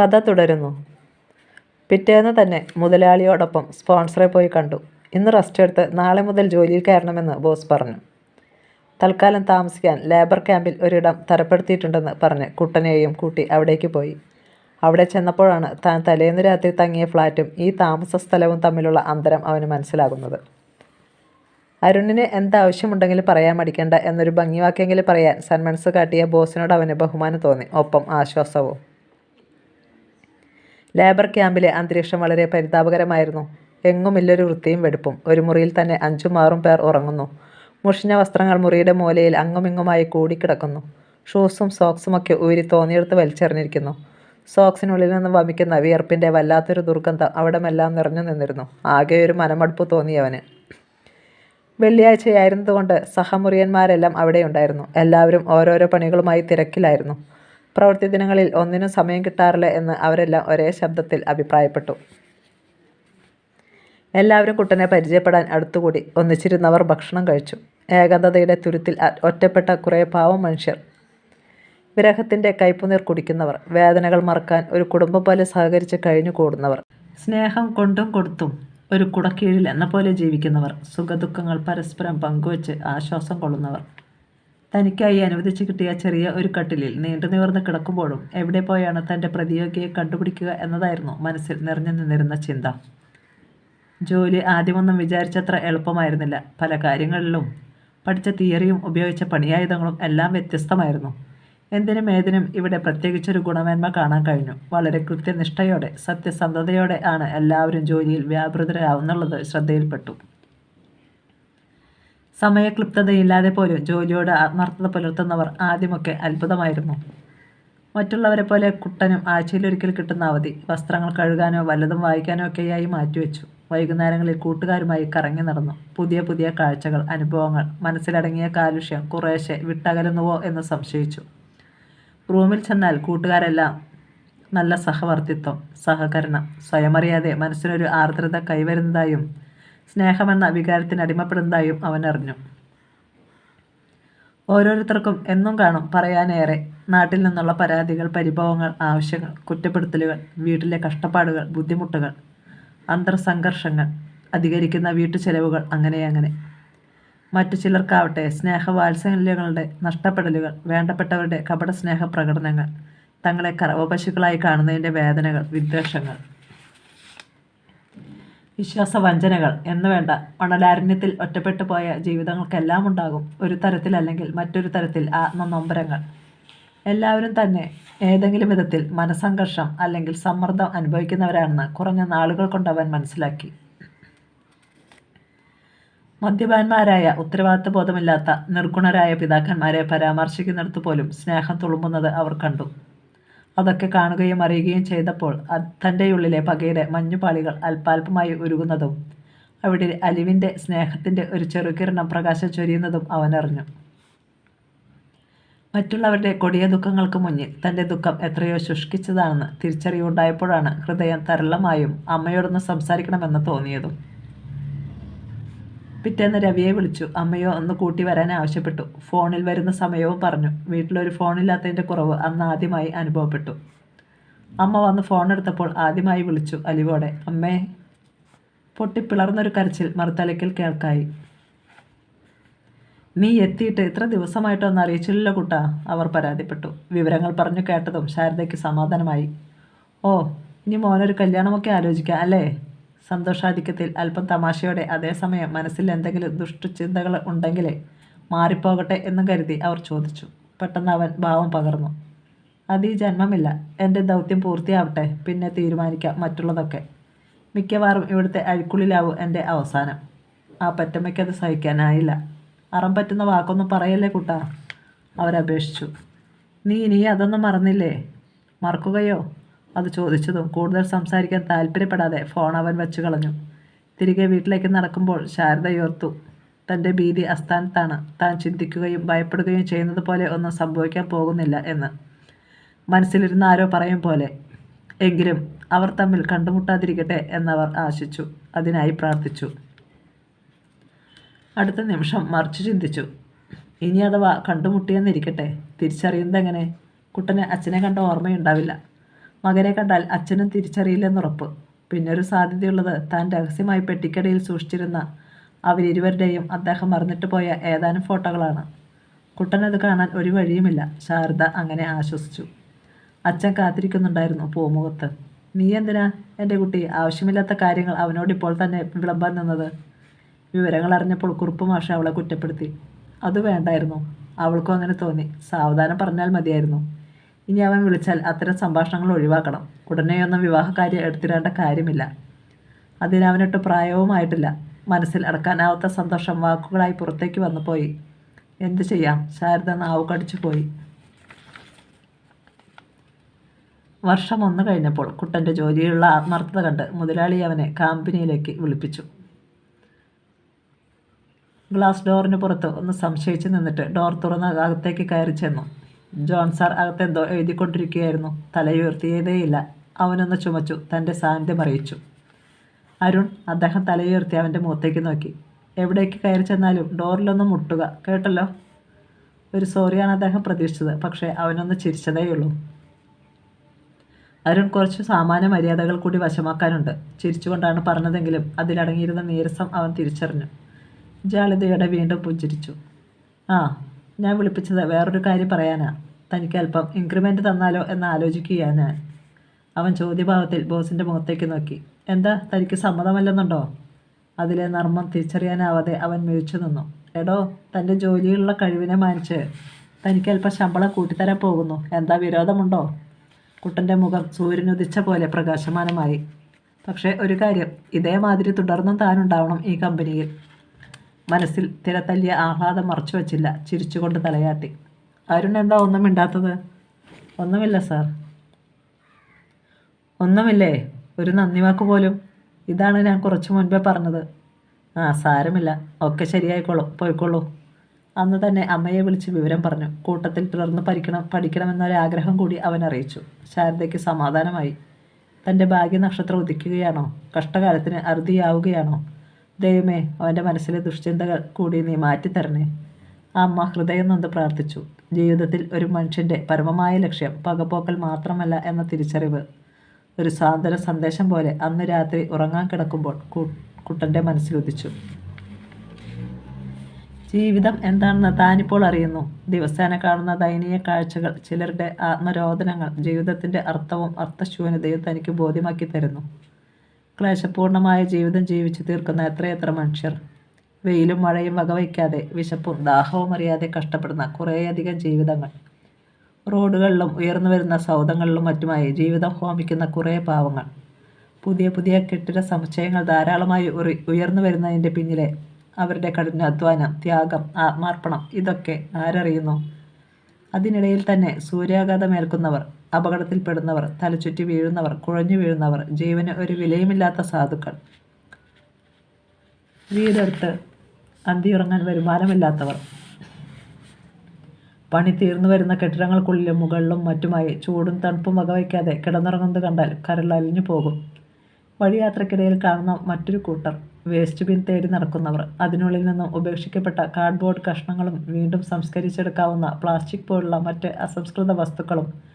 കഥ തുടരുന്നു. പിറ്റേന്ന് തന്നെ മുതലാളിയോടൊപ്പം സ്പോൺസറെ പോയി കണ്ടു. ഇന്ന് റെസ്റ്റ് എടുത്ത് നാളെ മുതൽ ജോലിയിൽ കയറണമെന്ന് ബോസ് പറഞ്ഞു. തൽക്കാലം താമസിക്കാൻ ലേബർ ക്യാമ്പിൽ ഒരിടം തരപ്പെടുത്തിയിട്ടുണ്ടെന്ന് പറഞ്ഞ് കുട്ടനെയും കൂട്ടി അവിടേക്ക് പോയി. അവിടെ ചെന്നപ്പോഴാണ് താൻ തലേന്ന് രാത്രി തങ്ങിയ ഫ്ലാറ്റും ഈ താമസ സ്ഥലവും തമ്മിലുള്ള അന്തരം അവന് മനസ്സിലാകുന്നത്. അരുണിന് എന്താവശ്യമുണ്ടെങ്കിലും പറയാൻ മടിക്കേണ്ട എന്നൊരു ഭംഗിവാക്കെങ്കിലും പറയാൻ സന്മനസ് കാട്ടിയ ബോസിനോട് അവന് ബഹുമാനം തോന്നി. ഒപ്പം ആശ്വാസവും. ലേബർ ക്യാമ്പിലെ അന്തരീക്ഷം വളരെ പരിതാപകരമായിരുന്നു. എങ്ങും എങ്ങുമില്ലൊരു വൃത്തിയും വെടുപ്പും. ഒരു മുറിയിൽ തന്നെ അഞ്ചും ആറും പേർ ഉറങ്ങുന്നു. മുഷിഞ്ഞ വസ്ത്രങ്ങൾ മുറിയുടെ മൂലയിൽ അങ്ങുമിങ്ങുമായി കൂടിക്കിടക്കുന്നു. ഷൂസും സോക്സുമൊക്കെ ഊരി തോന്നിയെടുത്ത് വലിച്ചെറിഞ്ഞിരിക്കുന്നു. സോക്സിനുള്ളിൽ നിന്ന് വമിക്കുന്ന വിയർപ്പിന്റെ വല്ലാത്തൊരു ദുർഗന്ധം അവിടമെല്ലാം നിറഞ്ഞു നിന്നിരുന്നു. ആകെ ഒരു മനമടുപ്പ് തോന്നിയവന്. വെള്ളിയാഴ്ചയായിരുന്നതുകൊണ്ട് സഹമുറിയന്മാരെല്ലാം അവിടെയുണ്ടായിരുന്നു. എല്ലാവരും ഓരോരോ പണികളുമായി തിരക്കിലായിരുന്നു. പ്രവൃത്തി ദിനങ്ങളിൽ ഒന്നിനും സമയം കിട്ടാറില്ല എന്ന് അവരെല്ലാം ഒരേ ശബ്ദത്തിൽ അഭിപ്രായപ്പെട്ടു. എല്ലാവരും കുട്ടനെ പരിചയപ്പെടാൻ അടുത്തുകൂടി ഒന്നിച്ചിരുന്നവർ ഭക്ഷണം കഴിച്ചു. ഏകാന്തതയുടെ തുരുത്തിൽ ഒറ്റപ്പെട്ട കുറേ പാവം മനുഷ്യർ. വിരഹത്തിന്റെ കയ്പുനീർ കുടിക്കുന്നവർ. വേദനകൾ മറക്കാൻ ഒരു കുടുംബം പോലെ സഹകരിച്ച് കഴിഞ്ഞു കൂടുന്നവർ സ്നേഹം കൊണ്ടും കൊടുത്തും ഒരു കുടക്കീഴിൽ എന്ന പോലെ ജീവിക്കുന്നവർ. സുഖദുഃഖങ്ങൾ പരസ്പരം പങ്കുവച്ച് ആശ്വാസം കൊള്ളുന്നവർ. തനിക്കായി അനുവദിച്ച് കിട്ടിയ ചെറിയ ഒരു കട്ടിലിൽ നീണ്ടു നിവർന്ന് കിടക്കുമ്പോഴും എവിടെ പോയാണ് തന്റെ പ്രതിയോഗിയെ കണ്ടുപിടിക്കുക എന്നതായിരുന്നു മനസ്സിൽ നിറഞ്ഞു നിന്നിരുന്ന ചിന്ത. ജോലി ആദ്യമൊന്നും വിചാരിച്ചത്ര എളുപ്പമായിരുന്നില്ല. പല കാര്യങ്ങളിലും പഠിച്ച തിയറിയും ഉപയോഗിച്ച പണിയായുധങ്ങളും എല്ലാം വ്യത്യസ്തമായിരുന്നു. എന്തിനും ഏതിനും ഇവിടെ പ്രത്യേകിച്ചൊരു ഗുണമേന്മ കാണാൻ കഴിഞ്ഞു. വളരെ കൃത്യനിഷ്ഠയോടെ സത്യസന്ധതയോടെ ആണ് എല്ലാവരും ജോലിയിൽ വ്യാപൃതരാവുന്നുള്ളത് ശ്രദ്ധയിൽപ്പെട്ടു. സമയക്ലിപ്തതയില്ലാതെ പോലും ജോലിയോട് ആത്മാർത്ഥത പുലർത്തുന്നവർ ആദ്യമൊക്കെ അത്ഭുതമായിരുന്നു. മറ്റുള്ളവരെ പോലെ കുട്ടനും ആഴ്ചയിലൊരിക്കൽ കിട്ടുന്ന അവധി വസ്ത്രങ്ങൾ കഴുകാനോ വല്ലതും വായിക്കാനോ ഒക്കെയായി മാറ്റിവെച്ചു. വൈകുന്നേരങ്ങളിൽ കൂട്ടുകാരുമായി കറങ്ങി നടന്നു. പുതിയ പുതിയ കാഴ്ചകൾ അനുഭവങ്ങൾ മനസ്സിലടങ്ങിയ കാലുഷ്യം കുറേശ്ശെ വിട്ടകലുന്നുവോ എന്ന് സംശയിച്ചു. റൂമിൽ ചെന്നാൽ കൂട്ടുകാരെല്ലാം നല്ല സഹവർത്തിത്വം സഹകരണം സ്വയമറിയാതെ മനസ്സിനൊരു ആർദ്രത കൈവരുന്നതായും സ്നേഹമെന്ന വികാരത്തിന് അടിമപ്പെടുന്നതായും അവൻ അറിഞ്ഞു. ഓരോരുത്തർക്കും എന്നും കാണും പറയാനേറെ നാട്ടിൽ നിന്നുള്ള പരാതികൾ പരിഭവങ്ങൾ ആവശ്യങ്ങൾ കുറ്റപ്പെടുത്തലുകൾ വീട്ടിലെ കഷ്ടപ്പാടുകൾ ബുദ്ധിമുട്ടുകൾ അന്തർസംഘർഷങ്ങൾ അധികരിക്കുന്ന വീട്ടു ചെലവുകൾ അങ്ങനെ അങ്ങനെ. മറ്റു ചിലർക്കാവട്ടെ സ്നേഹവാത്സല്യങ്ങളുടെ നഷ്ടപ്പെടലുകൾ വേണ്ടപ്പെട്ടവരുടെ കപട സ്നേഹ പ്രകടനങ്ങൾ തങ്ങളെ കറവ പശുക്കളായി കാണുന്നതിന്റെ വേദനകൾ വിദ്വേഷങ്ങൾ. വിശ്വാസവഞ്ചനകൾ എന്ന് വേണ്ട മണലാരണ്യത്തിൽ ഒറ്റപ്പെട്ടു പോയ ജീവിതങ്ങൾക്കെല്ലാം ഉണ്ടാകും ഒരു തരത്തിൽ അല്ലെങ്കിൽ മറ്റൊരു തരത്തിൽ ആത്മനൊമ്പരങ്ങൾ എല്ലാവരും തന്നെ ഏതെങ്കിലും വിധത്തിൽ മനസംഘർഷം അല്ലെങ്കിൽ സമ്മർദ്ദം അനുഭവിക്കുന്നവരാണെന്ന് കുറഞ്ഞ നാളുകൾ കൊണ്ട് അവൻ മനസ്സിലാക്കി. മദ്യപാന്മാരായ ഉത്തരവാദിത്വ ബോധമില്ലാത്ത നിർഗുണരായ പിതാക്കന്മാരെ പരാമർശിക്കുന്നിടത്ത് പോലും സ്നേഹം തുളുമ്പുന്നത് അവർ കണ്ടു. അതൊക്കെ കാണുകയും അറിയുകയും ചെയ്തപ്പോൾ തന്റെയുള്ളിലെ പകയുടെ മഞ്ഞുപാളികൾ അല്പാൽപമായി ഉരുകുന്നതും അവിടെ അലിവിന്റെ സ്നേഹത്തിന്റെ ഒരു ചെറുകിരണം പ്രകാശം ചൊരിയുന്നതും അവനറിഞ്ഞു മറ്റുള്ളവരുടെ കൊടിയ ദുഃഖങ്ങൾക്ക് മുന്നിൽ തന്റെ ദുഃഖം എത്രയോ ശുഷ്കിച്ചതാണെന്ന് തിരിച്ചറിവുണ്ടായപ്പോഴാണ് ഹൃദയം തരളമായും അമ്മയോടൊന്ന് സംസാരിക്കണമെന്ന് തോന്നിയതും. പിറ്റേന്ന് രവിയെ വിളിച്ചു. അമ്മയോ അന്ന് കൂട്ടി വരാൻ ആവശ്യപ്പെട്ടു. ഫോണിൽ വരുന്ന സമയവും പറഞ്ഞു. വീട്ടിലൊരു ഫോണില്ലാത്തതിന്റെ കുറവ് അന്ന് ആദ്യമായി അനുഭവപ്പെട്ടു. അമ്മ വന്ന് ഫോൺ എടുത്തപ്പോൾ ആദ്യമായി വിളിച്ചു അലിവോടെ. അമ്മേ പൊട്ടിപ്പിളർന്നൊരു കരച്ചിൽ മറുത്തലയ്ക്കൽ കേൾക്കായി. നീ എത്തിയിട്ട് ഇത്ര ദിവസമായിട്ടൊന്നും അറിയിച്ചില്ലല്ലോ കുട്ടാ അവർ പരാതിപ്പെട്ടു. വിവരങ്ങൾ പറഞ്ഞു കേട്ടതും ശാരദയ്ക്ക് സമാധാനമായി. ഓ ഇനി മോനൊരു കല്യാണമൊക്കെ ആലോചിക്കാം അല്ലേ? സന്തോഷാധിക്യത്തിൽ അല്പം തമാശയോടെ അതേസമയം മനസ്സിൽ എന്തെങ്കിലും ദുഷ്ടചിന്തകൾ ഉണ്ടെങ്കിലേ മാറിപ്പോകട്ടെ എന്ന് കരുതി അവർ ചോദിച്ചു. പെട്ടെന്ന് അവൻ ഭാവം പകർന്നു. അത് ഈ ജന്മമില്ല. എന്റെ ദൗത്യം പൂർത്തിയാവട്ടെ. പിന്നെ തീരുമാനിക്കാം മറ്റുള്ളതൊക്കെ. മിക്കവാറും ഇവിടുത്തെ അഴുക്കുള്ളിലാവും എന്റെ അവസാനം. ആ പറ്റമ്മയ്ക്കത് സഹിക്കാനായില്ല. അറം പറ്റുന്ന വാക്കൊന്നും പറയല്ലേ കുട്ടാ? അവരപേക്ഷിച്ചു. നീ ഇനി അതൊന്നും മറന്നില്ലേ? മറക്കുകയോ? അത് ചോദിച്ചതും കൂടുതൽ സംസാരിക്കാൻ താല്പര്യപ്പെടാതെ ഫോൺ അവൻ വെച്ചു കളഞ്ഞു. തിരികെ വീട്ടിലേക്ക് നടക്കുമ്പോൾ ശാരദയോർത്തു തന്റെ ഭീതി അസ്ഥാനത്താണ്. താൻ ചിന്തിക്കുകയും ഭയപ്പെടുകയും ചെയ്യുന്നത് പോലെ ഒന്നും സംഭവിക്കാൻ പോകുന്നില്ല എന്ന്. മനസ്സിലിരുന്ന ആരോ പറയും പോലെ എങ്കിലും അവർ തമ്മിൽ കണ്ടുമുട്ടാതിരിക്കട്ടെ എന്നവർ ആശിച്ചു അതിനായി പ്രാർത്ഥിച്ചു. അടുത്ത നിമിഷം മറിച്ചു ചിന്തിച്ചു ഇനി അഥവാ കണ്ടുമുട്ടിയെന്നിരിക്കട്ടെ തിരിച്ചറിയുന്നത് എങ്ങനെ? കുട്ടന് അച്ഛനെ കണ്ട ഓർമ്മയുണ്ടാവില്ല. മകനെ കണ്ടാൽ അച്ഛനും തിരിച്ചറിയില്ലെന്നുറപ്പ്. പിന്നൊരു സാധ്യതയുള്ളത് താൻ രഹസ്യമായി പെട്ടിക്കടയിൽ സൂക്ഷിച്ചിരുന്ന അവരിരുവരുടെയും അദ്ദേഹം മറന്നിട്ട് പോയ ഏതാനും ഫോട്ടോകളാണ്. കുട്ടനത് കാണാൻ ഒരു വഴിയുമില്ല. ശാരദ അങ്ങനെ ആശ്വസിച്ചു. അച്ഛൻ കാത്തിരിക്കുന്നുണ്ടായിരുന്നു പൂമുഖത്ത്. നീ എന്തിനാ എന്റെ കുട്ടി? ആവശ്യമില്ലാത്ത കാര്യങ്ങൾ അവനോട് ഇപ്പോൾ തന്നെ വിളമ്പാൻ നിന്നത്? വിവരങ്ങൾ അറിഞ്ഞപ്പോൾ കുറുപ്പ് മാഷ അവളെ കുറ്റപ്പെടുത്തി. അത് വേണ്ടായിരുന്നു. അവൾക്കും അങ്ങനെ തോന്നി. സാവധാനം പറഞ്ഞാൽ മതിയായിരുന്നു. ഇനി അവൻ വിളിച്ചാൽ അത്തരം സംഭാഷണങ്ങൾ ഒഴിവാക്കണം. ഉടനെയൊന്നും വിവാഹകാര്യം എടുത്തിടേണ്ട കാര്യമില്ല. അതിനവനൊട്ട് പ്രായവുമായിട്ടില്ല. മനസ്സിൽ അടക്കാനാവാത്ത സന്തോഷം വാക്കുകളായി പുറത്തേക്ക് വന്നുപോയി എന്തു ചെയ്യാം? ശാരദ നാവ് കടിച്ചു പോയി. വർഷം ഒന്ന് കഴിഞ്ഞപ്പോൾ കുട്ടന്റെ ജോലിയിലുള്ള ആത്മാർത്ഥത കണ്ട് മുതലാളി അവനെ കമ്പനിയിലേക്ക് വിളിപ്പിച്ചു. ഗ്ലാസ് ഡോറിന് പുറത്ത് ഒന്ന് സംശയിച്ച് നിന്നിട്ട് ഡോർ തുറന്ന് അകത്തേക്ക് കയറി ചെന്നു. John sir അകത്തെന്തോ എഴുതിക്കൊണ്ടിരിക്കുകയായിരുന്നു. തലയുയർത്തിയതേയില്ല അവനൊന്ന് ചുമച്ചു. തന്റെ സാന്നിധ്യം അറിയിച്ചു. അരുൺ അദ്ദേഹം തലയുയർത്തി അവന്റെ മുഖത്തേക്ക് നോക്കി. എവിടേക്ക് കയറി ചെന്നാലും ഡോറിലൊന്ന് മുട്ടുക. കേട്ടല്ലോ? ഒരു സോറിയാണ് അദ്ദേഹം പ്രതീക്ഷിച്ചത്. പക്ഷേ അവനൊന്ന് ചിരിച്ചതേയുള്ളൂ. അരുൺ കുറച്ച് സാമാന്യ മര്യാദകൾ കൂടി വശമാക്കാനുണ്ട്. ചിരിച്ചുകൊണ്ടാണ് പറഞ്ഞതെങ്കിലും അതിലടങ്ങിയിരുന്ന നീരസം അവൻ തിരിച്ചറിഞ്ഞു. ജാളിതയോടെ വീണ്ടും പുഞ്ചിരിച്ചു. ആ ഞാൻ വിളിപ്പിച്ചത് വേറൊരു കാര്യം പറയാനാ. തനിക്ക് അല്പം ഇൻക്രിമെന്റ് തന്നാലോ എന്ന് ആലോചിക്കുകയാണ് ഞാൻ. അവൻ ചോദ്യഭാവത്തിൽ ബോസിന്റെ മുഖത്തേക്ക് നോക്കി. എന്താ തനിക്ക് സമ്മതമല്ലെന്നുണ്ടോ? അതിലെ നർമ്മം തിരിച്ചറിയാനാവാതെ അവൻ മിഴിച്ചു നിന്നു. എടോ തന്റെ ജോലിയിലുള്ള കഴിവിനെ മാനിച്ച് തനിക്ക് അല്പം ശമ്പളം കൂട്ടിത്തരാൻ പോകുന്നു. എന്താ വിരോധമുണ്ടോ? കുട്ടന്റെ മുഖം സൂര്യനുദിച്ച പോലെ പ്രകാശമാനമായി. പക്ഷേ ഒരു കാര്യം ഇതേമാതിരി തുടർന്നും താനുണ്ടാവണം ഈ കമ്പനിയിൽ. മനസ്സിൽ തിരത്തല്ലിയ ആഹ്ലാദം മറച്ചു വച്ചില്ല ചിരിച്ചുകൊണ്ട് തലയാട്ടി. അരുൺ എന്താ ഒന്നും മിണ്ടാത്തത്? ഒന്നുമില്ല സാർ. ഒന്നുമില്ലേ? ഒരു നന്ദി വാക്ക് പോലും. ഇതാണ് ഞാൻ കുറച്ച് മുൻപേ പറഞ്ഞത്. ആ സാരമില്ല. ഒക്കെ ശരിയായിക്കോളും. പോയിക്കോളൂ. അന്ന് തന്നെ അമ്മയെ വിളിച്ച് വിവരം പറഞ്ഞു. കൂട്ടത്തിൽ തുടർന്ന് പഠിക്കണം പഠിക്കണമെന്നൊരാഗ്രഹം കൂടി അവൻ അറിയിച്ചു. ശാരദയ്ക്ക് സമാധാനമായി. തന്റെ ഭാഗ്യനക്ഷത്രം ഉദിക്കുകയാണോ? കഷ്ടകാലത്തിന് അറുതിയാവുകയാണോ? ദൈവമേ അവന്റെ മനസ്സിലെ ദുഷ്ചിന്തകൾ കൂടി നീ മാറ്റിത്തരണേ. ആ അമ്മ ഹൃദയം നൊന്ന് പ്രാർത്ഥിച്ചു. ജീവിതത്തിൽ ഒരു മനുഷ്യന്റെ പരമമായ ലക്ഷ്യം പകപോക്കൽ മാത്രമല്ല എന്ന തിരിച്ചറിവ്. ഒരു സാന്ത്വന സന്ദേശം പോലെ അന്ന് രാത്രി ഉറങ്ങാൻ കിടക്കുമ്പോൾ കുട്ടന്റെ മനസ്സിലുദിച്ചു ജീവിതം എന്താണെന്ന് താനിപ്പോൾ അറിയുന്നു. ദിവസേന കാണുന്ന ദയനീയ കാഴ്ചകൾ ചിലരുടെ ആത്മരോധനങ്ങൾ ജീവിതത്തിന്റെ അർത്ഥവും അർത്ഥശൂന്യതയും തനിക്ക് ബോധ്യമാക്കി തരുന്നു. ക്ലേശപൂർണമായ ജീവിതം ജീവിച്ചു തീർക്കുന്ന എത്രയെത്ര മനുഷ്യർ? വെയിലും മഴയും വകവയ്ക്കാതെ വിശപ്പും ദാഹവും അറിയാതെ കഷ്ടപ്പെടുന്ന കുറേയധികം ജീവിതങ്ങൾ. റോഡുകളിലും ഉയർന്നു വരുന്ന സൗദങ്ങളിലും മറ്റുമായി ജീവിതം ഹോമിക്കുന്ന കുറേ പാവങ്ങൾ. പുതിയ പുതിയ കെട്ടിട സമുച്ചയങ്ങൾ ധാരാളമായി ഉറി ഉയർന്നു വരുന്നതിന്റെ പിന്നിലെ അവരുടെ കഠിനാധ്വാനം ത്യാഗം ആത്മാർപ്പണം ഇതൊക്കെ ആരറിയുന്നു? അതിനിടയിൽ തന്നെ സൂര്യാഘാതമേൽക്കുന്നവർ അപകടത്തിൽപ്പെടുന്നവർ തലചുറ്റി വീഴുന്നവർ കുഴഞ്ഞു വീഴുന്നവർ ജീവന് ഒരു വിലയുമില്ലാത്ത സാധുക്കൾ. വീടെടുത്ത് അന്തിയുറങ്ങാൻ വരുമാനമില്ലാത്തവർ. പണി തീർന്നു വരുന്ന കെട്ടിടങ്ങൾക്കുള്ളിലും മുകളിലും മറ്റുമായി ചൂടും തണുപ്പും വകവയ്ക്കാതെ കിടന്നുറങ്ങുന്നത് കണ്ടാൽ കരൾ കരളലിഞ്ഞു പോകും. വഴിയാത്രക്കിടയിൽ കാണുന്ന മറ്റൊരു കൂട്ടർ വേസ്റ്റ് ബിൻ തേടി നടക്കുന്നവർ. അതിനുള്ളിൽ നിന്നും ഉപേക്ഷിക്കപ്പെട്ട കാർഡ്ബോർഡ് കഷ്ണങ്ങളും വീണ്ടും സംസ്കരിച്ചെടുക്കാവുന്ന പ്ലാസ്റ്റിക് പോലുള്ള മറ്റ് അസംസ്കൃത വസ്തുക്കളും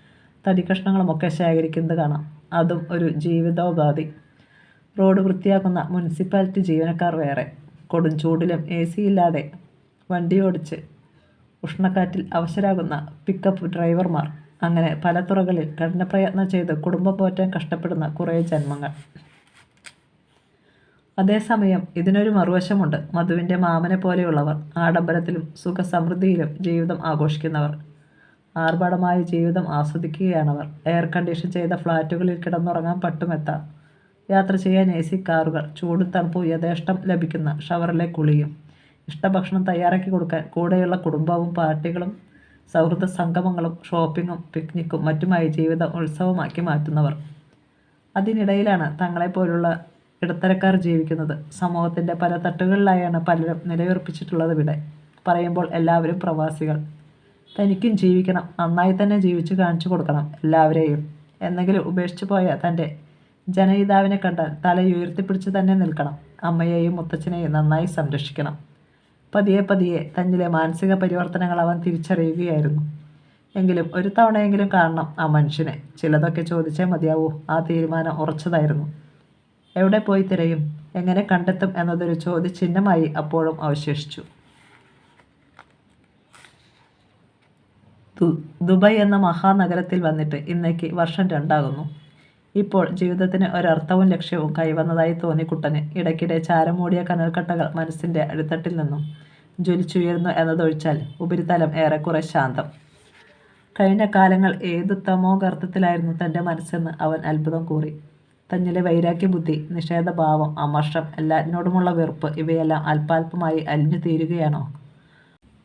തടിക്കഷ്ണങ്ങളുമൊക്കെ ശേഖരിക്കുന്നത് കാണാം. അതും ഒരു ജീവിതോപാധി. റോഡ് വൃത്തിയാക്കുന്ന മുനിസിപ്പാലിറ്റി ജീവനക്കാർ വേറെ. കൊടും ചൂടിലും എ സി ഇല്ലാതെ വണ്ടി ഓടിച്ച് ഉഷ്ണക്കാറ്റിൽ അവശരാകുന്ന പിക്കപ്പ് ഡ്രൈവർമാർ അങ്ങനെ പല തുറകളിൽ കഠിനപ്രയത്നം ചെയ്ത് കുടുംബം പോറ്റാൻ കഷ്ടപ്പെടുന്ന കുറേ ജന്മങ്ങൾ. അതേസമയം ഇതിനൊരു മറുവശമുണ്ട്. മധുവിന്റെ മാമനെ പോലെയുള്ളവർ ആഡംബരത്തിലും സുഖസമൃദ്ധിയിലും ജീവിതം ആഘോഷിക്കുന്നവർ. ആർഭാടമായ ജീവിതം ആസ്വദിക്കുകയാണവർ. എയർ കണ്ടീഷൻ ചെയ്ത ഫ്ലാറ്റുകളിൽ കിടന്നുറങ്ങാൻ പട്ടുമെത്താം. യാത്ര ചെയ്യാൻ എ സി കാറുകൾ ചൂടും തണുപ്പും യഥേഷ്ടം ലഭിക്കുന്ന ഷവറിലെ കുളിയും ഇഷ്ടഭക്ഷണം തയ്യാറാക്കി കൊടുക്കാൻ കൂടെയുള്ള കുടുംബവും പാർട്ടികളും സൗഹൃദ സംഗമങ്ങളും ഷോപ്പിങ്ങും പിക്നിക്കും മറ്റുമായി ജീവിതം ഉത്സവമാക്കി മാറ്റുന്നവർ. അതിനിടയിലാണ് തങ്ങളെപ്പോലുള്ള ഇടത്തരക്കാർ ജീവിക്കുന്നത്. സമൂഹത്തിന്റെ പല തട്ടുകളിലായാണ് പലരും നിലയുറപ്പിച്ചിട്ടുള്ളത് ഇവിടെ. പറയുമ്പോൾ എല്ലാവരും പ്രവാസികൾ. തനിക്കും ജീവിക്കണം. നന്നായി തന്നെ ജീവിച്ചു കാണിച്ചു കൊടുക്കണം എല്ലാവരെയും. എന്നെങ്കിലും ഉപേക്ഷിച്ചു പോയ തന്റെ ജനയിതാവിനെ കണ്ടാൽ തലയുയർത്തിപ്പിടിച്ച് തന്നെ നിൽക്കണം. അമ്മയെയും മുത്തച്ഛനെയും നന്നായി സംരക്ഷിക്കണം. പതിയെ പതിയെ തന്നിലെ മാനസിക പരിവർത്തനങ്ങൾ അവൻ തിരിച്ചറിയുകയായിരുന്നു. എങ്കിലും ഒരു തവണയെങ്കിലും കാണണം ആ മനുഷ്യനെ. ചിലതൊക്കെ ചോദിച്ചേ മതിയാവൂ. ആ തീരുമാനം ഉറച്ചതായിരുന്നു. എവിടെ പോയി തിരയും? എങ്ങനെ കണ്ടെത്തും എന്നതൊരു ചോദ്യചിഹ്നമായി അപ്പോഴും അവശേഷിച്ചു. ദുബായ് എന്ന മഹാനഗരത്തിൽ വന്നിട്ട് ഇന്നേക്ക് വർഷം രണ്ടാകുന്നു. ഇപ്പോൾ ജീവിതത്തിന് ഒരർത്ഥവും ലക്ഷ്യവും കൈവന്നതായി തോന്നി കുട്ടന് ഇടയ്ക്കിടെ ചാരമൂടിയ കനൽക്കട്ടകൾ മനസ്സിന്റെ അടിത്തട്ടിൽ നിന്നും ജ്വലിച്ചുയരുന്നു എന്നതൊഴിച്ചാൽ ഉപരിതലം ഏറെക്കുറെ ശാന്തം. കഴിഞ്ഞ കാലങ്ങൾ ഏതു തമോഗർത്തത്തിലായിരുന്നു തന്റെ മനസ്സെന്ന് അവൻ അത്ഭുതം കൂറി. തന്നിലെ വൈരാഗ്യ ബുദ്ധി നിഷേധഭാവം അമർഷം എല്ലാറ്റിനോടുമുള്ള വെറുപ്പ് ഇവയെല്ലാം അല്പാൽപമായി അലിഞ്ഞു തീരുകയാണോ?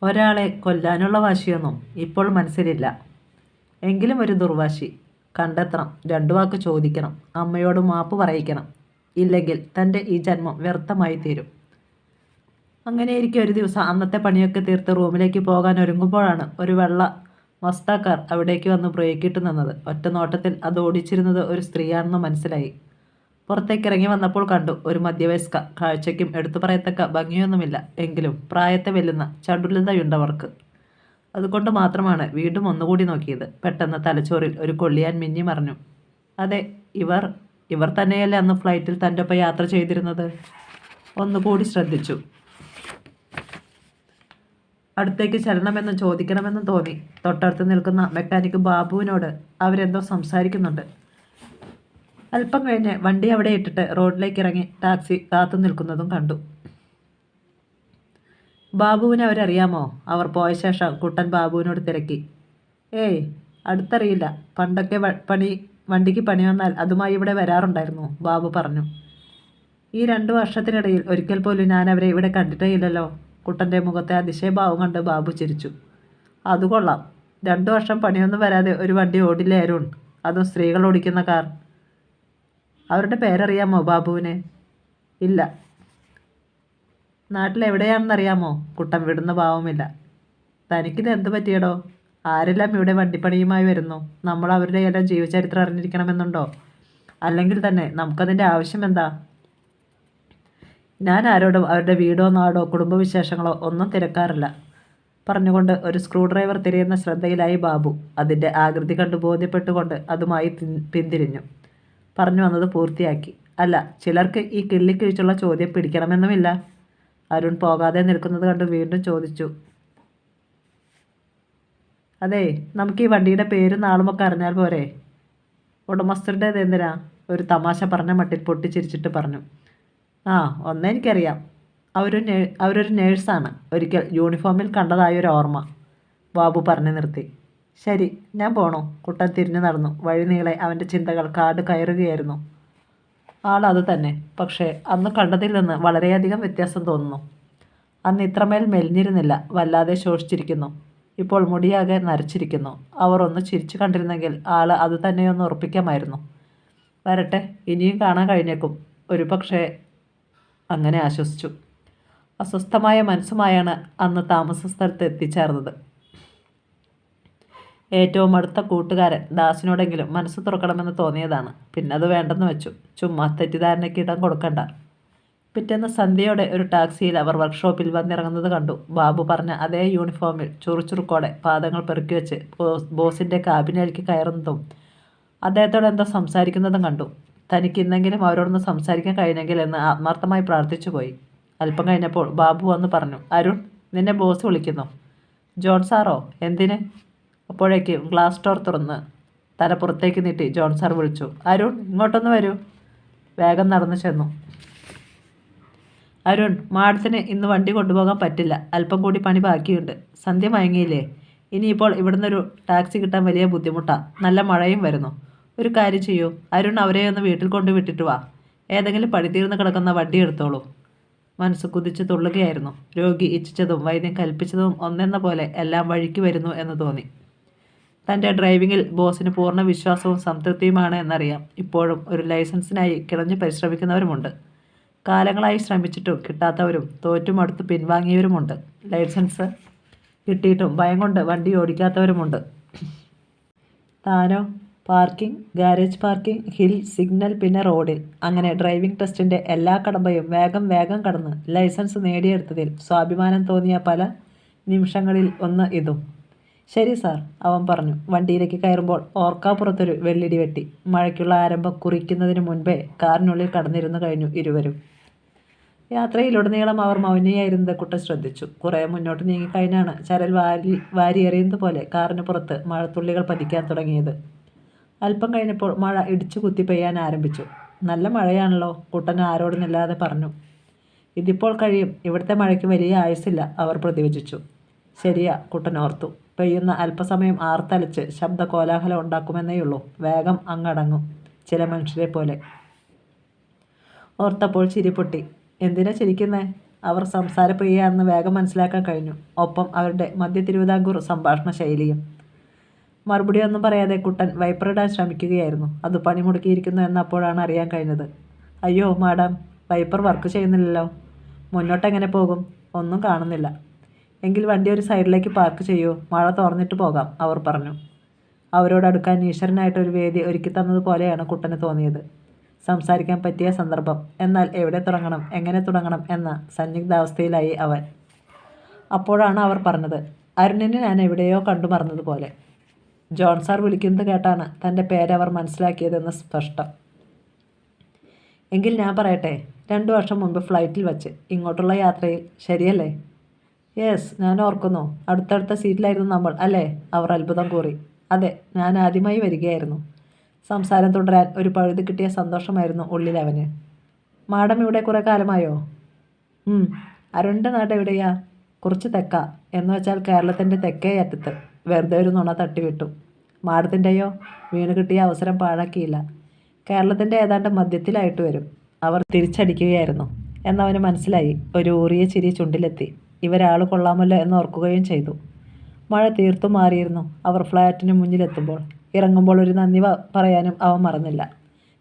ഒരാളെ കൊല്ലാനുള്ള വാശിയൊന്നും ഇപ്പോൾ മനസ്സിലില്ല. എങ്കിലും ഒരു ദുർവാശി. കണ്ടെത്തണം. രണ്ടു വാക്ക് ചോദിക്കണം. അമ്മയോട് മാപ്പ് പറയിക്കണം. ഇല്ലെങ്കിൽ തന്റെ ഈ ജന്മം വ്യർത്ഥമായി തീരും. അങ്ങനെയിരിക്കും ഒരു ദിവസം അന്നത്തെ പണിയൊക്കെ തീർത്ത് റൂമിലേക്ക് പോകാൻ ഒരുങ്ങുമ്പോഴാണ് ഒരു വെള്ള മസ്താക്കാർ അവിടേക്ക് വന്ന് ബ്രേക്കിട്ട് നിന്നത്. ഒറ്റ നോട്ടത്തിൽ അത് ഓടിച്ചിരുന്നത് ഒരു സ്ത്രീയാണെന്ന് മനസ്സിലായി. പുറത്തേക്ക് ഇറങ്ങി വന്നപ്പോൾ കണ്ടു ഒരു മധ്യവയസ്ക. കാഴ്ചയ്ക്കും എടുത്തു പറയത്തക്ക ഭംഗിയൊന്നുമില്ല. എങ്കിലും പ്രായത്തെ വെല്ലുന്ന ചടുലതയുണ്ടവർക്ക്. അതുകൊണ്ട് മാത്രമാണ് വീണ്ടും ഒന്നുകൂടി നോക്കിയത്. പെട്ടെന്ന് തലച്ചോറിൽ ഒരു കൊള്ളിയാൻ മിന്നി മറിഞ്ഞു. അതെ ഇവർ ഇവർ തന്നെയല്ലേ അന്ന് ഫ്ലൈറ്റിൽ തന്റെ ഒപ്പം യാത്ര ചെയ്തിരുന്നത്? ഒന്നുകൂടി ശ്രദ്ധിച്ചു. അടുത്തേക്ക് ചെല്ലണമെന്നും ചോദിക്കണമെന്നും തോന്നി. തൊട്ടടുത്ത് നിൽക്കുന്ന മെക്കാനിക് ബാബുവിനോട് അവരെന്തോ സംസാരിക്കുന്നുണ്ട്. അല്പം കഴിഞ്ഞ് വണ്ടി അവിടെ ഇട്ടിട്ട് റോഡിലേക്ക് ഇറങ്ങി ടാക്സി കാത്തു നിൽക്കുന്നതും കണ്ടു. ബാബുവിനെ അവരറിയാമോ? അവർ പോയ ശേഷം കുട്ടൻ ബാബുവിനോട് തിരക്കി. ഏയ് അടുത്തറിയില്ല. പണ്ടൊക്കെ പണി വണ്ടിക്ക് പണി വന്നാൽ അതുമായി ഇവിടെ വരാറുണ്ടായിരുന്നു ബാബു പറഞ്ഞു. ഈ രണ്ട് വർഷത്തിനിടയിൽ ഒരിക്കൽ പോലും ഞാൻ അവരെ ഇവിടെ കണ്ടിട്ടേ ഇല്ലല്ലോ. കുട്ടന്റെ മുഖത്തെ അതിശയഭാവം കണ്ട് ബാബു ചിരിച്ചു. അത് കൊള്ളാം രണ്ടു വർഷം പണിയൊന്നും വരാതെ ഒരു വണ്ടി ഓടില്ലേ അരുൺ? അതും സ്ത്രീകൾ ഓടിക്കുന്ന കാർ? അവരുടെ പേരറിയാമോ ബാബുവിന്? ഇല്ല. നാട്ടിലെവിടെയാണെന്നറിയാമോ കുട്ടം വിടുന്ന ഭാവമില്ല തനിക്കിത് എന്ത് പറ്റിയടോ? ആരെല്ലാം ഇവിടെ വണ്ടിപ്പണിയുമായി വരുന്നു? നമ്മൾ അവരുടെ എല്ലാം ജീവചരിത്രം അറിഞ്ഞിരിക്കണമെന്നുണ്ടോ? അല്ലെങ്കിൽ തന്നെ നമുക്കതിന്റെ ആവശ്യം എന്താ? ഞാൻ ആരോടും അവരുടെ വീടോ നാടോ കുടുംബവിശേഷങ്ങളോ ഒന്നും തിരക്കാറില്ല. പറഞ്ഞുകൊണ്ട് ഒരു സ്ക്രൂ ഡ്രൈവർ തിരയുന്ന ശ്രദ്ധയിലായി ബാബു അതിന്റെ ആകൃതി കണ്ടു ബോധ്യപ്പെട്ടുകൊണ്ട് അതുമായി പിന്തിരിഞ്ഞു. പറഞ്ഞു വന്നത് പൂർത്തിയാക്കി. അല്ല ചിലർക്ക് ഈ കിള്ളിക്കിഴിച്ചുള്ള ചോദ്യം പിടിക്കണമെന്നുമില്ല. അരുൺ പോകാതെ നിൽക്കുന്നത് കണ്ട് വീണ്ടും ചോദിച്ചു. അതെ നമുക്ക് ഈ വണ്ടിയുടെ പേരും നാളുമൊക്കെ അറിഞ്ഞാൽ പോരെ? ഉടമസ്ഥരുടേത് എന്തിനാ? ഒരു തമാശ പറഞ്ഞ മട്ടിൽ പൊട്ടിച്ചിരിച്ചിട്ട് പറഞ്ഞു. ആ ഒന്നെനിക്കറിയാം അവരൊരു നേ അവരൊരു നേഴ്സാണ്. ഒരിക്കൽ യൂണിഫോമിൽ കണ്ടതായ ഒരു ഓർമ്മ. ബാബു പറഞ്ഞു നിർത്തി. ശരി ഞാൻ പോണോ. കുട്ടൻ തിരിഞ്ഞു നടന്നു. വഴി നീളെ അവന്റെ ചിന്തകൾ കാട് കയറുകയായിരുന്നു. ആളത് തന്നെ. പക്ഷേ അന്ന് കണ്ടതിൽ നിന്ന് വളരെയധികം വ്യത്യാസം തോന്നുന്നു. അന്ന് ഇത്രമേൽ മെലിഞ്ഞിരുന്നില്ല. വല്ലാതെ ശോഷിച്ചിരിക്കുന്നു. ഇപ്പോൾ മുടിയാകെ നരച്ചിരിക്കുന്നു. അവർ ഒന്ന് ചിരിച്ചു കണ്ടിരുന്നെങ്കിൽ ആൾ അത് തന്നെയൊന്ന് ഉറപ്പിക്കാമായിരുന്നു. വരട്ടെ ഇനിയും കാണാൻ കഴിഞ്ഞേക്കും. ഒരു പക്ഷേ അങ്ങനെ ആശ്വസിച്ചു. അസ്വസ്ഥമായ മനസ്സുമായാണ് അന്ന് താമസ സ്ഥലത്ത് എത്തിച്ചേർന്നത്. ഏറ്റവും അടുത്ത കൂട്ടുകാരൻ ദാസിനോടെങ്കിലും മനസ്സ് തുറക്കണമെന്ന് തോന്നിയതാണ്. പിന്നെ അത് വേണ്ടെന്ന് വെച്ചു. ചുമ്മാ തെറ്റിദ്ധാരണയ്ക്ക് ഇടം കൊടുക്കണ്ട. പിറ്റേന്ന് സന്ധ്യയോടെ ഒരു ടാക്സിയിൽ അവർ വർക്ക്ഷോപ്പിൽ വന്നിറങ്ങുന്നത് കണ്ടു. ബാബു പറഞ്ഞ അതേ യൂണിഫോമിൽ ചുറുചുറുക്കോടെ പാദങ്ങൾ പെറുക്കി വെച്ച് ബോസ് ബോസിന്റെ കാബിനിലേക്ക് കയറുന്നതും അദ്ദേഹത്തോട് എന്തോ സംസാരിക്കുന്നതും കണ്ടു. തനിക്ക് ഇന്നെങ്കിലും അവരോടൊന്ന് സംസാരിക്കാൻ കഴിഞ്ഞെങ്കിൽ എന്ന് ആത്മാർത്ഥമായി പ്രാർത്ഥിച്ചു പോയി. അല്പം കഴിഞ്ഞപ്പോൾ ബാബു വന്ന് പറഞ്ഞു അരുൺ നിന്നെ ബോസ് വിളിക്കുന്നു. ജോൺ സാറോ എന്തിന്? അപ്പോഴേക്ക് ഗ്ലാസ് ഡോർ തുറന്ന് തല പുറത്തേക്ക് നീട്ടി ജോൺ സാർ വിളിച്ചു അരുൺ ഇങ്ങോട്ടൊന്ന് വരൂ. വേഗം നടന്നു ചെന്നു. അരുൺ മാഡത്തിന് ഇന്ന് വണ്ടി കൊണ്ടുപോകാൻ പറ്റില്ല അല്പം കൂടി പണി ബാക്കിയുണ്ട്. സന്ധ്യ മയങ്ങിയില്ലേ? ഇനിയിപ്പോൾ ഇവിടുന്ന് ഒരു ടാക്സി കിട്ടാൻ വലിയ ബുദ്ധിമുട്ടാണ് നല്ല മഴയും വരുന്നു. ഒരു കാര്യം ചെയ്യൂ അരുൺ അവരെ ഒന്ന് വീട്ടിൽ കൊണ്ട് വിട്ടിട്ട് വാ. ഏതെങ്കിലും പണി തീർന്ന് കിടക്കുന്ന വണ്ടി എടുത്തോളൂ. മനസ്സ് കുതിച്ച് തുള്ളുകയായിരുന്നു. രോഗി ഇച്ഛിച്ചതും വൈദ്യം കൽപ്പിച്ചതും ഒന്നെന്ന പോലെ എല്ലാം വഴിക്ക് വരുന്നു എന്ന് തോന്നി. തന്റെ ഡ്രൈവിങ്ങിൽ ബോസിന് പൂർണ വിശ്വാസവും സംതൃപ്തിയുമാണ് എന്നറിയാം. ഇപ്പോഴും ഒരു ലൈസൻസിനായി കിടഞ്ഞു പരിശ്രമിക്കുന്നവരുമുണ്ട്. കാലങ്ങളായി ശ്രമിച്ചിട്ടും കിട്ടാത്തവരും തോറ്റുമടുത്ത് പിൻവാങ്ങിയവരുമുണ്ട്. ലൈസൻസ് കിട്ടിയിട്ടും ഭയം കൊണ്ട് വണ്ടി ഓടിക്കാത്തവരുമുണ്ട്. താനോ? Parking garage parking hill signal പിന്നെ റോഡിൽ. അങ്ങനെ ഡ്രൈവിംഗ് ടെസ്റ്റിന്റെ എല്ലാ കടമ്പയും വേഗം വേഗം കടന്ന് ലൈസൻസ് നേടിയെടുത്തതിൽ സ്വാഭിമാനം തോന്നിയ പല നിമിഷങ്ങളിൽ ഒന്ന് ഇതും. ശരി സാർ അവൻ പറഞ്ഞു. വണ്ടിയിലേക്ക് കയറുമ്പോൾ ഓർക്കാപ്പുറത്തൊരു വെള്ളിടി വെട്ടി. മഴയ്ക്കുള്ള ആരംഭം കുറിക്കുന്നതിന് മുൻപേ കാറിനുള്ളിൽ കടന്നിരുന്നു കഴിഞ്ഞു ഇരുവരും. യാത്രയിലുടനീളം അവർ മൗനിയായിരുന്നത് കുട്ട ശ്രദ്ധിച്ചു. കുറേ മുന്നോട്ട് നീങ്ങിക്കഴിഞ്ഞാണ് ചരൽ വാരി വാരിയെറിയുന്നത് പോലെ കാറിന് പുറത്ത് മഴത്തുള്ളികൾ പതിക്കാൻ തുടങ്ങിയത്. അല്പം കഴിഞ്ഞപ്പോൾ മഴ ഇടിച്ചു കുത്തി പെയ്യാൻ ആരംഭിച്ചു. നല്ല മഴയാണല്ലോ കുട്ടൻ ആരോടുന്നില്ലാതെ പറഞ്ഞു. ഇതിപ്പോൾ കഴിയും. ഇവിടുത്തെ മഴയ്ക്ക് വലിയ ആയുസില്ല അവർ പ്രതിവചിച്ചു. ശരിയാ കുട്ടൻ ഓർത്തു. പെയ്യുന്ന അല്പസമയം ആർത്തലച്ച് ശബ്ദ കോലാഹലം ഉണ്ടാക്കുമെന്നേയുള്ളൂ. വേഗം അങ്ങടങ്ങും. ചില മനുഷ്യരെ പോലെ. ഓർത്തപ്പോൾ ചിരിപൊട്ടി എന്തിനാ ചിരിക്കുന്നേ? അവർ സംസാരപ്രിയയാണെന്ന് വേഗം മനസ്സിലാക്കാൻ കഴിഞ്ഞു. ഒപ്പം അവരുടെ മധ്യ തിരുവിതാംകൂർ സംഭാഷണ ശൈലിയും. മറുപടിയൊന്നും പറയാതെ കുട്ടൻ വൈപ്പറിടാൻ ശ്രമിക്കുകയായിരുന്നു. അത് പണിമുടക്കിയിരിക്കുന്നു എന്നപ്പോഴാണ് അറിയാൻ കഴിഞ്ഞത്. അയ്യോ മാഡം വൈപ്പർ വർക്ക് ചെയ്യുന്നില്ലല്ലോ. മുന്നോട്ടെങ്ങനെ പോകും? ഒന്നും കാണുന്നില്ല. എങ്കിൽ വണ്ടി ഒരു സൈഡിലേക്ക് പാർക്ക് ചെയ്യൂ. മഴ തുറന്നിട്ട് പോകാം അവർ പറഞ്ഞു. അവരോട് അടുക്കാൻ ഈശ്വരനായിട്ട് ഒരു വേദി ഒരുക്കി തന്നതുപോലെയാണ് കുട്ടന് തോന്നിയത്. സംസാരിക്കാൻ പറ്റിയ സന്ദർഭം. എന്നാൽ എവിടെ തുടങ്ങണം? എങ്ങനെ തുടങ്ങണം? എന്ന സന്നിഗ്ധാവസ്ഥയിലായി അവൻ. അപ്പോഴാണ് അവർ പറഞ്ഞത് അരുണിനെ ഞാൻ എവിടെയോ കണ്ടു മറന്നതുപോലെ. ജോൺ സാർ വിളിക്കുന്നത് കേട്ടാണ് തന്റെ പേരവർ മനസ്സിലാക്കിയതെന്ന് സ്പഷ്ടം. എങ്കിൽ ഞാൻ പറയട്ടെ. രണ്ടു വർഷം മുമ്പ് ഫ്ലൈറ്റിൽ വച്ച് ഇങ്ങോട്ടുള്ള യാത്രയിൽ ശരിയല്ലേ? യെസ് ഞാൻ ഓർക്കുന്നു. അടുത്തടുത്ത സീറ്റിലായിരുന്നു നമ്മൾ അല്ലേ? അവർ അത്ഭുതം കൂറി. അതെ ഞാൻ ആദ്യമായി വരികയായിരുന്നു. സംസാരം തുടരാൻ ഒരു പഴുത് കിട്ടിയ സന്തോഷമായിരുന്നു ഉള്ളിൽ അവന്. മാഡം ഇവിടെ കുറേ കാലമായോ? അരുണ്ട നാട് എവിടെയാ? കുറച്ച് തെക്ക. എന്ന് വെച്ചാൽ കേരളത്തിന്റെ തെക്കേ അറ്റത്ത്. വെറുതെ ഒരു നുണ തട്ടിവിട്ടു. മാഡത്തിന്റെയോ വീണ് കിട്ടിയ അവസരം പാഴാക്കിയില്ല. കേരളത്തിന്റെ ഏതാണ്ട് മധ്യത്തിലായിട്ട് വരും. അവർ തിരിച്ചടിക്കുകയായിരുന്നു. എന്നവന് മനസ്സിലായി. ഒരു ഊറിയ ചിരി ചുണ്ടിലെത്തി. ഇവരാൾ കൊള്ളാമല്ലോ എന്ന് ഓർക്കുകയും ചെയ്തു. മഴ തീർത്തും മാറിയിരുന്നു. അവർ ഫ്ലാറ്റിന് മുന്നിലെത്തുമ്പോൾ ഇറങ്ങുമ്പോൾ ഒരു നന്ദി പറയാനും അവൻ മറന്നില്ല.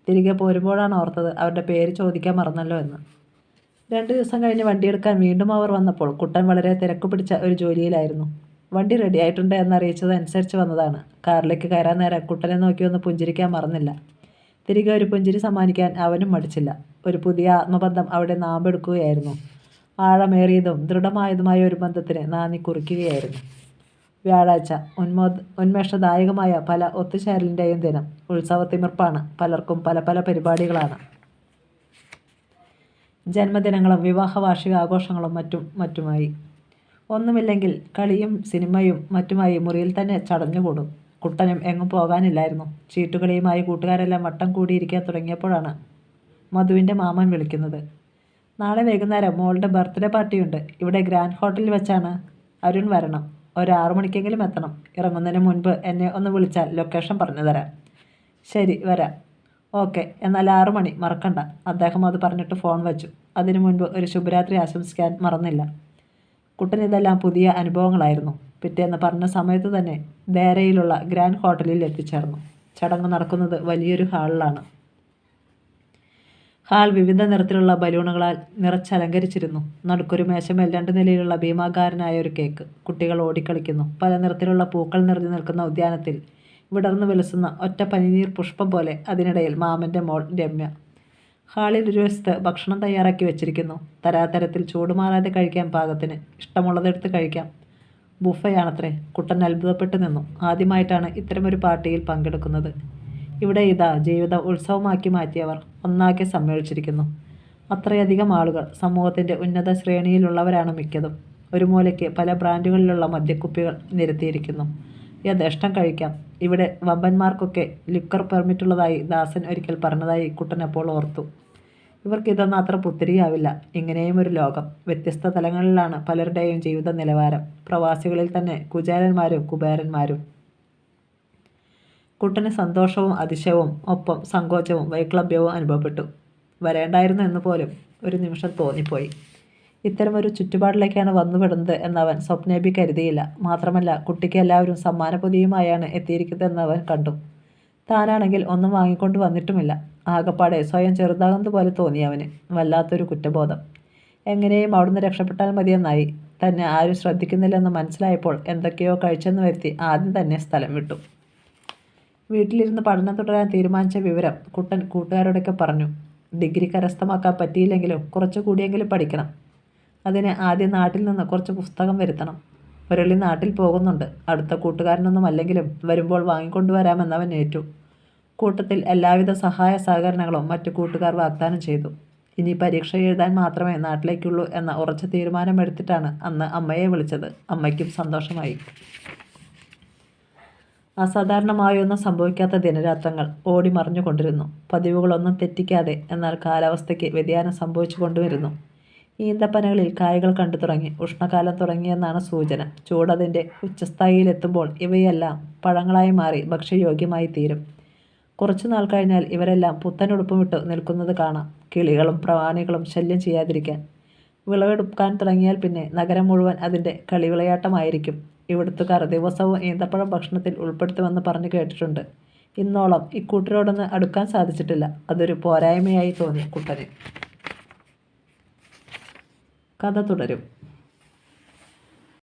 തിരികെ പോരുമ്പോഴാണ് ഓർത്തത് അവരുടെ പേര് ചോദിക്കാൻ മറന്നല്ലോ എന്ന്. രണ്ട് ദിവസം കഴിഞ്ഞ് വണ്ടിയെടുക്കാൻ വീണ്ടും അവർ വന്നപ്പോൾ കുട്ടൻ വളരെ തിരക്ക് പിടിച്ച ഒരു ജോലിയിലായിരുന്നു. വണ്ടി റെഡി ആയിട്ടുണ്ട് എന്നറിയിച്ചത് അനുസരിച്ച് വന്നതാണ്. കാറിലേക്ക് കയറാൻ നേരം കുട്ടനെ നോക്കി ഒന്ന് പുഞ്ചിരിക്കാൻ മറന്നില്ല. തിരികെ ഒരു പുഞ്ചിരി സമ്മാനിക്കാൻ അവനും മടിച്ചില്ല. ഒരു പുതിയ ആത്മബന്ധം അവിടെ നാമ്പെടുക്കുകയായിരുന്നു. ആഴമേറിയതും ദൃഢമായതുമായ ഒരു ബന്ധത്തിന് നാന്ദി കുറിക്കുകയായിരുന്നു. വ്യാഴാഴ്ച ഉന്മോദ ഉന്മേഷദായകമായ പല ഒത്തുചേരലിന്റെയും ദിനം ഉത്സവത്തിമിർപ്പാണ്. പലർക്കും പല പല പരിപാടികളാണ്. ജന്മദിനങ്ങളും വിവാഹ വാർഷിക ആഘോഷങ്ങളും മറ്റും മറ്റുമായി. ഒന്നുമില്ലെങ്കിൽ കളിയും സിനിമയും മറ്റുമായി മുറിയിൽ തന്നെ ചടഞ്ഞുകൂടും. കുട്ടനും എങ്ങും പോകാനില്ലായിരുന്നു. ചീട്ടുകളിയുമായി കൂട്ടുകാരെല്ലാം വട്ടം കൂടിയിരിക്കാൻ തുടങ്ങിയപ്പോഴാണ് മധുവിന്റെ മാമൻ വിളിക്കുന്നത്. നാളെ വൈകുന്നേരം മോളുടെ ബർത്ത്ഡേ പാർട്ടിയുണ്ട്. ഇവിടെ ഗ്രാൻഡ് ഹോട്ടലിൽ വെച്ചാണ് അരുൺ വരണം. ഒരു ആറു മണിക്കെങ്കിലും എത്തണം. ഇറങ്ങുന്നതിന് മുൻപ് എന്നെ ഒന്ന് വിളിച്ചാൽ ലൊക്കേഷൻ പറഞ്ഞു തരാം. ശരി വരാം. ഓക്കെ എന്നാൽ ആറു മണി. മറക്കണ്ട. അദ്ദേഹം അത് പറഞ്ഞിട്ട് ഫോൺ വെച്ചു. അതിനു മുൻപ് ഒരു ശുഭരാത്രി ആശംസിക്കാൻ മറന്നില്ല. കുട്ടൻ ഇതെല്ലാം പുതിയ അനുഭവങ്ങളായിരുന്നു. പിറ്റേന്ന് പറഞ്ഞ സമയത്ത് തന്നെ ദേരയിലുള്ള ഗ്രാൻഡ് ഹോട്ടലിൽ എത്തിച്ചേർന്നു. ചടങ്ങ് നടക്കുന്നത് വലിയൊരു ഹാളിലാണ്. ഹാൾ വിവിധ നിറത്തിലുള്ള ബലൂണുകളാൽ നിറച്ചലങ്കരിച്ചിരുന്നു നടുക്കൊരു മേശമേൽ രണ്ട് നിലയിലുള്ള ഭീമാകാരനായ ഒരു കേക്ക്. കുട്ടികൾ ഓടിക്കളിക്കുന്നു. പല നിറത്തിലുള്ള പൂക്കൾ നിറഞ്ഞു നിൽക്കുന്ന ഉദ്യാനത്തിൽ വിടർന്നു വിലസുന്ന ഒറ്റ പനിനീർ പുഷ്പം പോലെ അതിനിടയിൽ മാമന്റെ മോൾ രമ്യ. ഹാളിൽ ഒരു വശത്ത് ഭക്ഷണം തയ്യാറാക്കി വെച്ചിരിക്കുന്നു. തരാതരത്തിൽ ചൂടുമാറാതെ കഴിക്കാൻ പാകത്തിന്. ഇഷ്ടമുള്ളതെടുത്ത് കഴിക്കാം. ബുഫയാണത്രേ. കുട്ടൻ അത്ഭുതപ്പെട്ടു നിന്നു. ആദ്യമായിട്ടാണ് ഇത്തരമൊരു പാർട്ടിയിൽ പങ്കെടുക്കുന്നത്. ഇവിടെ ഇതാ ജീവിതം ഉത്സവമാക്കി മാറ്റിയവർ. ഒന്നാകെ സമ്മേളിച്ചിരിക്കുന്നു. അത്രയധികം ആളുകൾ സമൂഹത്തിന്റെ ഉന്നത ശ്രേണിയിലുള്ളവരാണ് മിക്കതും. ഒരു മൂലയ്ക്ക് പല ബ്രാൻഡുകളിലുള്ള മദ്യക്കുപ്പികൾ നിരത്തിയിരിക്കുന്നു. യഥേഷ്ടം കഴിക്കാം. ഇവിടെ വമ്പന്മാർക്കൊക്കെ ലിക്കർ പെർമിറ്റുള്ളതായി ദാസൻ ഒരിക്കൽ പറഞ്ഞതായി കുട്ടൻ അപ്പോൾ ഓർത്തു. ഇവർക്ക് ഇതൊന്നും അത്ര പുത്തിരിയാവില്ല. ഇങ്ങനെയും ഒരു ലോകം. വ്യത്യസ്ത തലങ്ങളിലാണ് പലരുടെയും ജീവിത നിലവാരം. പ്രവാസികളിൽ തന്നെ കുചേരന്മാരും കുബേരന്മാരും. കുട്ടന് സന്തോഷവും അതിശയവും ഒപ്പം സങ്കോചവും വൈക്ലഭ്യവും അനുഭവപ്പെട്ടു. വരേണ്ടായിരുന്നു എന്ന് പോലും ഒരു നിമിഷം തോന്നിപ്പോയി. ഇത്തരമൊരു ചുറ്റുപാടിലേക്കാണ് വന്നുപെടുന്നത് എന്നവൻ സ്വപ്നേബി കരുതിയില്ല. മാത്രമല്ല കുട്ടിക്ക് എല്ലാവരും സമ്മാനപുതിയുമായാണ് എത്തിയിരിക്കുന്നതെന്ന് അവൻ കണ്ടു. താനാണെങ്കിൽ ഒന്നും വാങ്ങിക്കൊണ്ട് വന്നിട്ടുമില്ല. ആകപ്പാടെ സ്വയം ചെറുതാകുന്നത് പോലെ തോന്നി അവന്. വല്ലാത്തൊരു കുറ്റബോധം. എങ്ങനെയും അവിടുന്ന് രക്ഷപ്പെട്ടാൽ മതിയെന്നായി. തന്നെ ആരും ശ്രദ്ധിക്കുന്നില്ലെന്ന് മനസ്സിലായപ്പോൾ എന്തൊക്കെയോ കഴിച്ചെന്ന് വരുത്തി ആദ്യം തന്നെ സ്ഥലം വിട്ടു. വീട്ടിലിരുന്ന് പഠനം തുടരാൻ തീരുമാനിച്ച വിവരം കുട്ടൻ കൂട്ടുകാരോടൊക്കെ പറഞ്ഞു. ഡിഗ്രി കരസ്ഥമാക്കാൻ പറ്റിയില്ലെങ്കിലും കുറച്ച് കൂടിയെങ്കിലും പഠിക്കണം. അതിന് ആദ്യം നാട്ടിൽ നിന്ന് കുറച്ച് പുസ്തകം വരുത്തണം. മുരളി നാട്ടിൽ പോകുന്നുണ്ട്. അടുത്ത കൂട്ടുകാരനൊന്നും അല്ലെങ്കിലും വരുമ്പോൾ വാങ്ങിക്കൊണ്ടുവരാമെന്നവൻ ഏറ്റു. കൂട്ടത്തിൽ എല്ലാവിധ സഹായ സഹകരണങ്ങളും മറ്റു കൂട്ടുകാർ വാഗ്ദാനം ചെയ്തു. ഇനി പരീക്ഷ എഴുതാൻ മാത്രമേ നാട്ടിലേക്കുള്ളൂ എന്ന ഉറച്ച തീരുമാനമെടുത്തിട്ടാണ് അന്ന് അമ്മയെ വിളിച്ചത്. അമ്മയ്ക്കും സന്തോഷമായി. അസാധാരണമായൊന്നും സംഭവിക്കാത്ത ദിനരാത്രങ്ങൾ ഓടി മറിഞ്ഞുകൊണ്ടിരുന്നു പതിവുകളൊന്നും തെറ്റിക്കാതെ എന്നാൽ കാലാവസ്ഥയ്ക്ക് വ്യതിയാനം സംഭവിച്ചു കൊണ്ടുവരുന്നു. ഈന്തപ്പനകളിൽ കായകൾ കണ്ടു തുടങ്ങി. ഉഷ്ണകാലം തുടങ്ങിയെന്നാണ് സൂചന. ചൂടതിന്റെ ഉച്ചസ്ഥായിയിലെത്തുമ്പോൾ ഇവയെല്ലാം പഴങ്ങളായി മാറി ഭക്ഷ്യയോഗ്യമായി തീരും കുറച്ചു നാൾ കഴിഞ്ഞാൽ ഇവരെല്ലാം പുത്തനുടുപ്പുമിട്ട് നിൽക്കുന്നത് കാണാം. കിളികളും പ്രവാണികളും ശല്യം ചെയ്യാതിരിക്കാൻ. വിളവെടുക്കാൻ തുടങ്ങിയാൽ പിന്നെ നഗരം മുഴുവൻ അതിന്റെ കളിവിളയാട്ടമായിരിക്കും. ഇവിടുത്തുകാർ ദിവസവും ഈന്തപ്പഴം ഭക്ഷണത്തിൽ ഉൾപ്പെടുത്തുമെന്ന് പറഞ്ഞു കേട്ടിട്ടുണ്ട്. ഇന്നോളം ഇക്കൂട്ടരോടൊന്ന് അടുക്കാൻ സാധിച്ചിട്ടില്ല. അതൊരു പോരായ്മയായി തോന്നി കുട്ടന്. കഥ തുടരും.